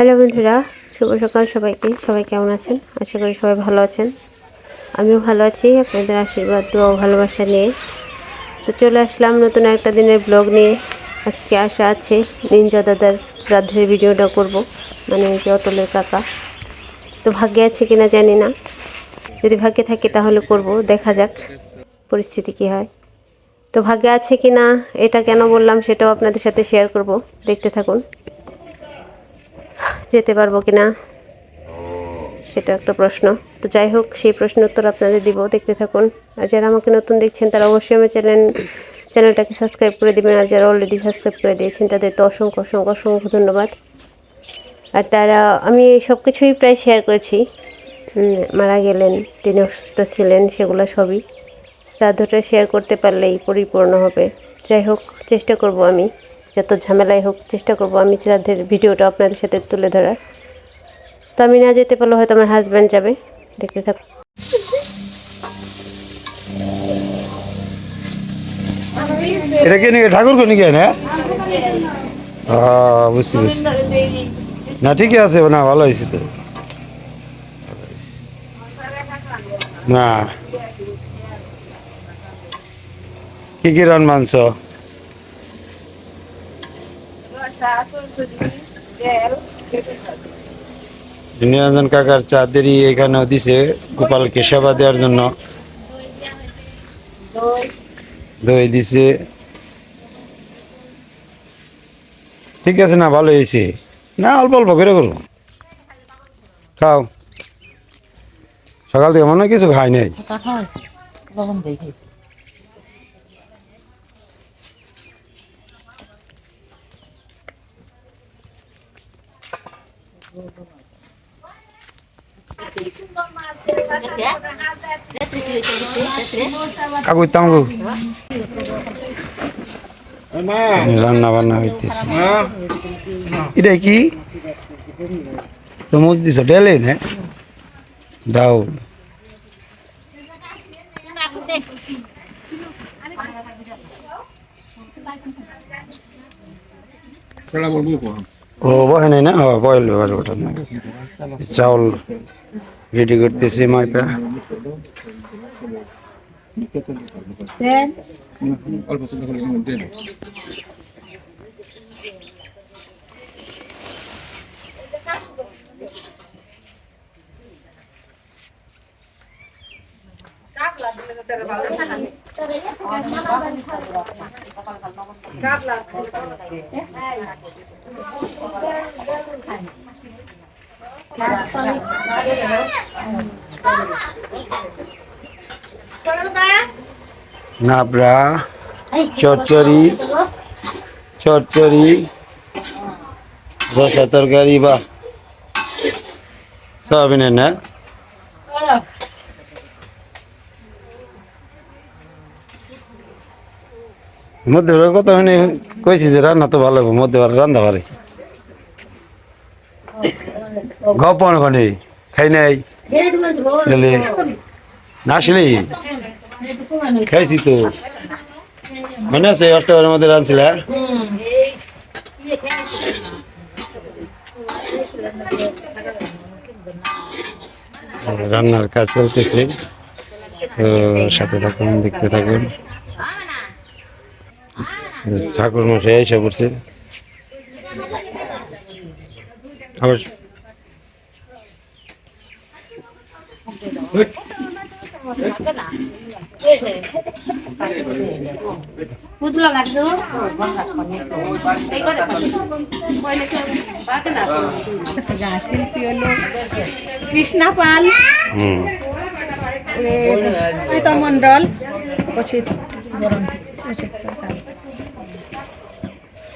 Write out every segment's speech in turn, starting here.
Hello বন্ধুরা, শুভ সকাল সবাইকে। সবাই কেমন আছেন? আশা করি সবাই ভালো আছেন। আমিও ভালো আছি, আপনাদের আশীর্বাদ দোয়া ভালোবাসা নিয়ে। তো চলে আসলাম নতুন একটা দিনের ব্লগ নিয়ে। আজকে আসা আছে, নিনজা দাদার শ্রাদ্ধের ভিডিওটা করব মানে যে অটলের কাকা। তো ভাগ্যে আছে কিনা জানি না। যদি ভাগ্যে থাকে তাহলে করব, দেখা যাক পরিস্থিতি কী হয়। তো ভাগ্যে আছে কি না এটা কেন বললাম সেটাও আপনাদের সাথে শেয়ার করব, দেখতে থাকুন। যেতে পারব কি না সেটা একটা প্রশ্ন। তো যাই হোক, সেই প্রশ্ন উত্তর আপনাদের দিব, দেখতে থাকুন। আর যারা আমাকে নতুন দেখছেন, তারা অবশ্যই আমার চ্যানেল, চ্যানেলটাকে সাবস্ক্রাইব করে দেবেন। আর যারা অলরেডি সাবস্ক্রাইব করে দিয়েছেন, তাদের তো অসংখ্য অসংখ্য অসংখ্য ধন্যবাদ। আর তারা, আমি সব কিছুই প্রায় শেয়ার করেছি। মারা গেলেন, তিনি অসুস্থ ছিলেন, সেগুলো সবই। শ্রাদ্ধটা শেয়ার করতে পারলেই পরিপূর্ণ হবে। যাই হোক, চেষ্টা করব আমি। যত ঝামেলাই হোক চেষ্টা করব আমি শ্রাদ্ধের ভিডিওটা আপনাদের সাথে তুলে ধরার। তো আমি না যেতে পারলে হয়তো আমার হাজব্যান্ড যাবে। দেখতে থাক। এটা কে নাকি ঠাকুর কো নাকি না? হ্যাঁ বুঝছি বুঝছি। না, ঠিকই আছে, না, ভালো হয়েছে তো। না। কি কি রান মাংস নিরঞ্জন কাকার চাঁদেরই এখানেও দিছে, গোপালকে সেবা দেওয়ার জন্য। দই দিছে। ঠিক আছে না, ভালো হয়েছে। না, অল্প অল্প করে করো খাও। সকাল থেকে মনে হয় কিছু খাই নাই। কাকু তামগু রান্না বান্না হইতেছে এটা কি? তমুজ দিছ ডেলে না। ডাউল ও বহে নাই না? বয়েল চাউল। রেডি করতেছে মাইপা নাবড়া, চচ্চড়ি চচ্চড়ি, রসা তরকারি বা সয়াবিনের না। মধ্যে কথা মানে কইছি যে রান্না তো ভালো হবে মধ্যে রান্না পারে গপন খনে খাই নাই। গেলে না খাইছি তো। মনে আছে অষ্টমের মধ্যে রাঁধছিল? রান্নার কাজ চলতেছে। তো সাথে থাকুন, দেখতে থাকুন। ঠাকুর মশাই এসে পড়ছে। আবার বুঝলাম লাগতো শিল্পী হলো কৃষ্ণা পাল মন্ডল অসিত বরণ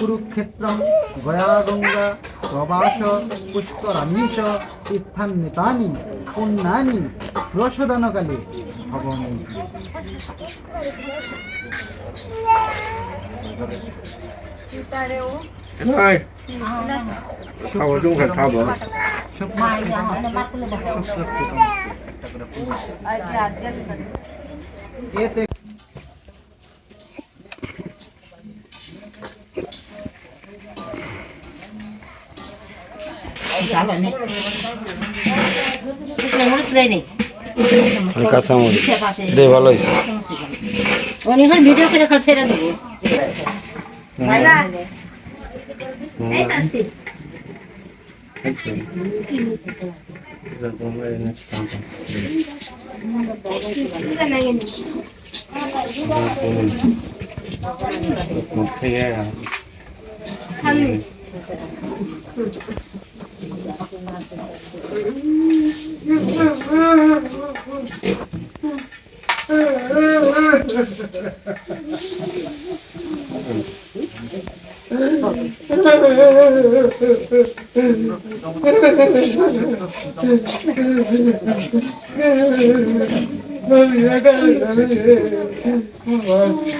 কুরুক্ষেত্রম গয়া গঙ্গা প্রবাস পুষ্করামীশ তীর্থান্বিতানি পুণ্যানি প্রসদানকালে ভবন্তি এতে শুকনো মরিচ দেয় নেই কাঁচামরিচ দে ভালো হয়েছে উনি এখন ভিডিও করে খাল ছেড়ে দেবো এতে গন্ধপুষ্পে অধিপতয়ে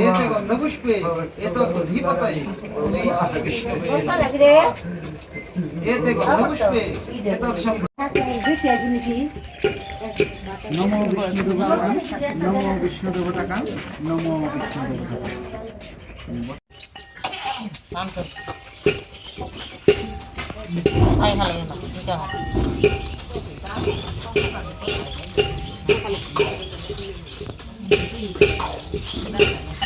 এতে গন্ধপুষ্পে এতে অধিপতয়ে শ্রী বিষ্ণুবে এতে গন্ধপুষ্পে সম্প্রদানায় নমো বিষ্ণু দেবতাকা নমো বিষ্ণু দেবতাকা নমো বিষ্ণু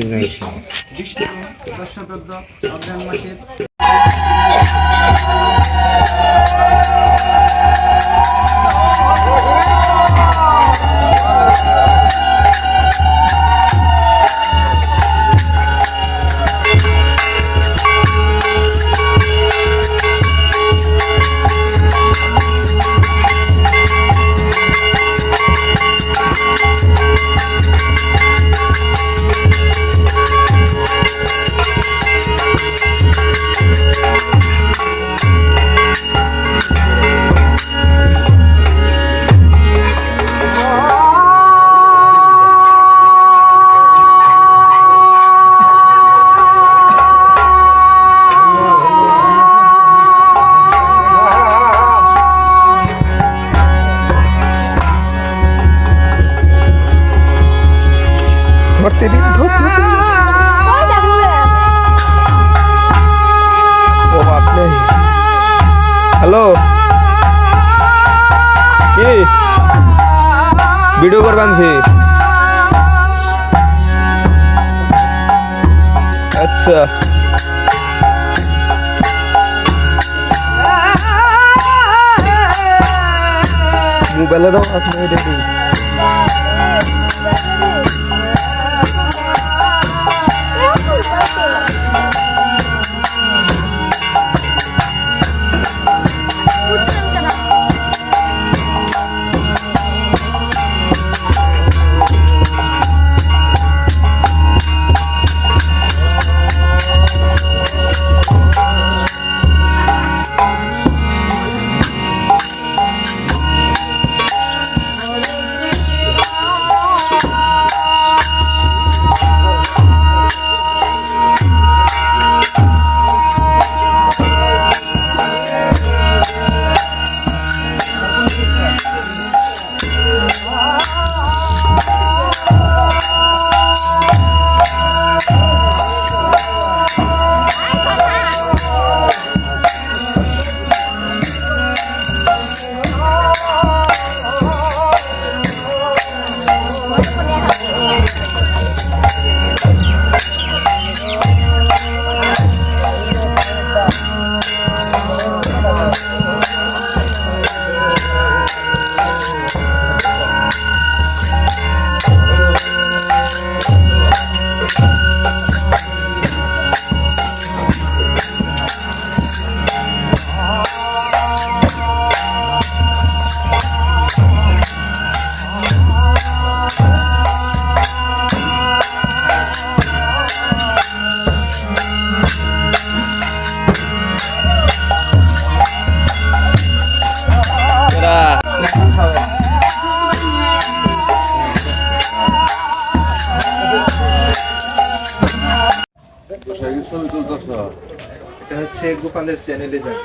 সুবিধা বিষ্ণু দশতদ্দ অজ্ঞান মাসের হ্যালো কি ভিডিও করবেন সে আচ্ছা মোবাইলেরও আপনাকে দেখি Bye. এটা হচ্ছে গোপালের চ্যানেলে যাবে।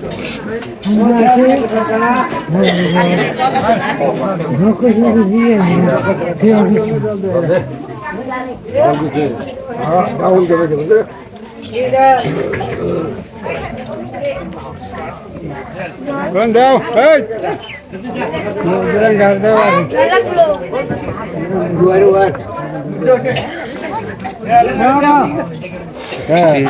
Gönder. Hey. Gönderen garda var. Duvar var. Ne var? Evet.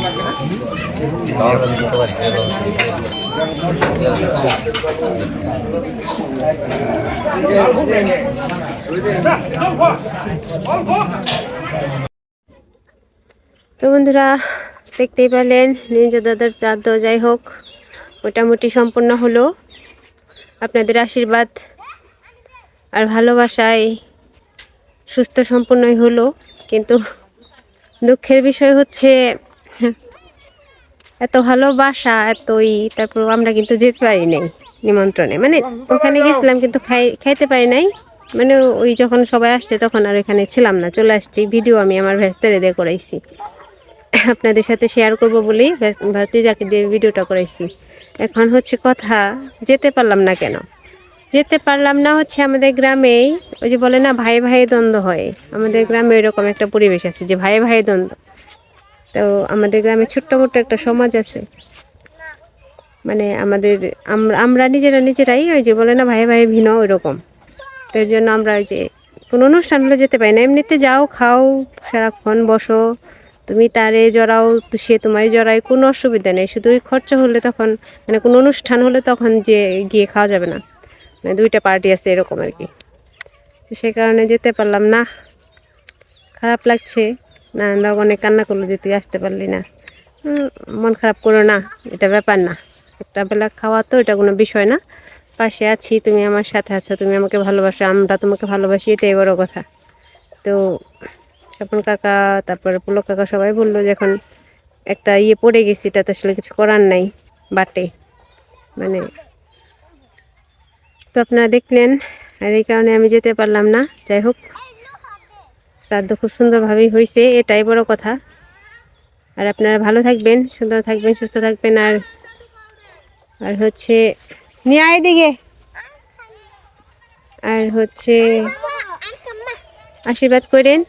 তো বন্ধুরা, দেখতেই পারলেন নিঞ্জা দাদার চাঁদ যাই হোক, মোটামুটি সম্পূর্ণ হলো। আপনাদের আশীর্বাদ আর ভালোবাসায় সুস্থ সম্পন্নই হলো, কিন্তু দুঃখের বিষয় হচ্ছে এত ভালোবাসা, এতই, তারপর আমরা কিন্তু যেতে পারি নাই নিমন্ত্রণে। মানে ওখানে গেছিলাম কিন্তু খাই, খাইতে পারি নাই। মানে ওই যখন সবাই আসছে তখন আর এখানে ছিলাম না, চলে আসছি। ভিডিও আমি আমার ভেস্তারে দিয়ে করাইছি। আপনাদের সাথে শেয়ার করব বলেই ভাতিজাকে দিয়ে ভিডিওটা করাইছি। এখন হচ্ছে কথা, যেতে পারলাম না কেন? যেতে পারলাম না হচ্ছে আমাদের গ্রামেই, ওই যে বলে না, ভাই ভাই দ্বন্দ্ব হয়। আমাদের গ্রামে এরকম একটা পরিবেশ আছে যে ভাই ভাই দ্বন্দ্ব। তো আমাদের গ্রামে ছোট্ট মোটো একটা সমাজ আছে। মানে আমাদের আমরা নিজেরা নিজেরাই ওই যে বলে না, ভাই ভাই ভিন্ন ওই রকম তো এর জন্য আমরা ওই যে কোনো অনুষ্ঠান হলে যেতে পারি না। এমনিতে যাও, খাও, সারাক্ষণ বসো। তুমি তারে জড়াও সে তোমায় জড়ায়, কোনো অসুবিধা নেই। শুধু ওই খরচা হলে তখন মানে কোনো অনুষ্ঠান হলে তখন যে গিয়ে খাওয়া যাবে না। মানে দুইটা পার্টি আছে এরকম আর কি। সে কারণে যেতে পারলাম না। খারাপ লাগছে। নানন্দা অনেক কান্না করল যে তুই আসতে পারলি না। মন খারাপ করো না, এটা ব্যাপার না। একটা বেলা খাওয়া তো, এটা কোনো বিষয় না। পাশে আছি, তুমি আমার সাথে আছো, তুমি আমাকে ভালোবাসো, আমরা তোমাকে ভালোবাসি, এটাই বড় কথা। তো, স্বপন কাকা, তারপরে পুলক কাকা সবাই বলল যে এখন একটা ইয়ে পড়ে গেছি এটা তো আসলে কিছু করার নাই, বাটে। মানে তো আপনারা দেখলেন, আর এই কারণে আমি যেতে পারলাম না। যাই হোক শ্রাদ্ধ খুব সুন্দরভাবেই হয়েছে এটাই বড় কথা। আর আপনারা ভালো থাকবেন, সুন্দর থাকবেন, সুস্থ থাকবেন, আর আর হচ্ছে, নিয়ে দিকে আর হচ্ছে, আশীর্বাদ করেন।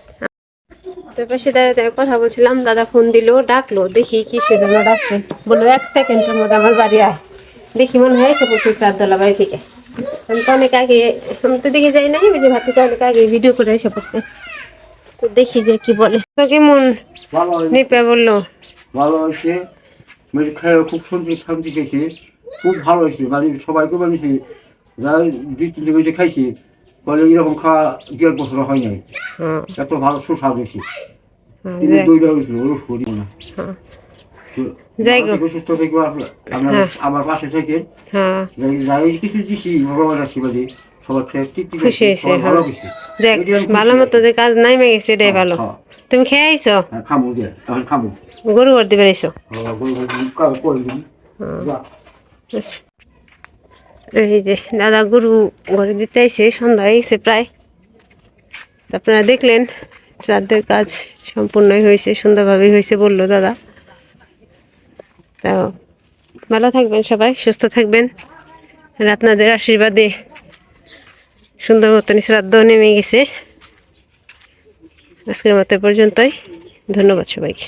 পাশে দাঁড়াতে কথা বলছিলাম, দাদা ফোন দিলো, ডাকলো, দেখি কি সেজন্য ডাকছে। বলল, এক সেকেন্ডের মধ্যে আমার বাড়ি আয়। দেখি মনে হয় এসে পড়ছে শ্রাদ্ধলা বাড়ি থেকে। আমি তো অনেক আগে, আমি তো দেখে যাই নাই ভাবতে চাই অনেক আগে ভিডিও করে এসে পড়ছে তো দেখি যে কি বলে। তো কেমন? ভালো নিপা বলল। ভালো হয়েছে। মানে খেয়ে খুব শান্তি শান্তি খেয়েছে। খুব ভালো হয়েছে। মানে সবাইকে বানিয়েছে যারা দুই তিনটে বেজে খাইছে বলে এরকম খাওয়া দু এক বছর হয় নাই। এত ভালো সুস্বাদ হয়েছে। হ্যাঁ, যাই- দইটা হয়েছিল করি না। হ্যাঁ। যাই গো। সুস্থ থেকে। আমার পাশে থেকে হ্যাঁ। যাই কিছু দিছি ভগবানের আশীর্বাদে। খুশি হয়েছে হ্যাঁ ভালো যাক মতো যে কাজ নাইমে গেছে এটাই হ্যাঁ, ভালো। হ্যাঁ। তুমি খেয়ে আইছো? হ্যাঁ, গরু ঘর দিবে আইছো। এই যে দাদা গরু ঘরে দিতে আইছে সন্ধ্যা হয়ে গেছে প্রায়। আপনারা দেখলেন শ্রাদ্ধের কাজ সম্পূর্ণই হয়েছে সুন্দরভাবেই হয়েছে বলল দাদা। তো ভালো থাকবেন সবাই সুস্থ থাকবেন। আর আপনাদের আশীর্বাদে সুন্দর মতন শ্রাদ্ধ নেমে গেছে। আজকের মতো পর্যন্তই। ধন্যবাদ সবাইকে।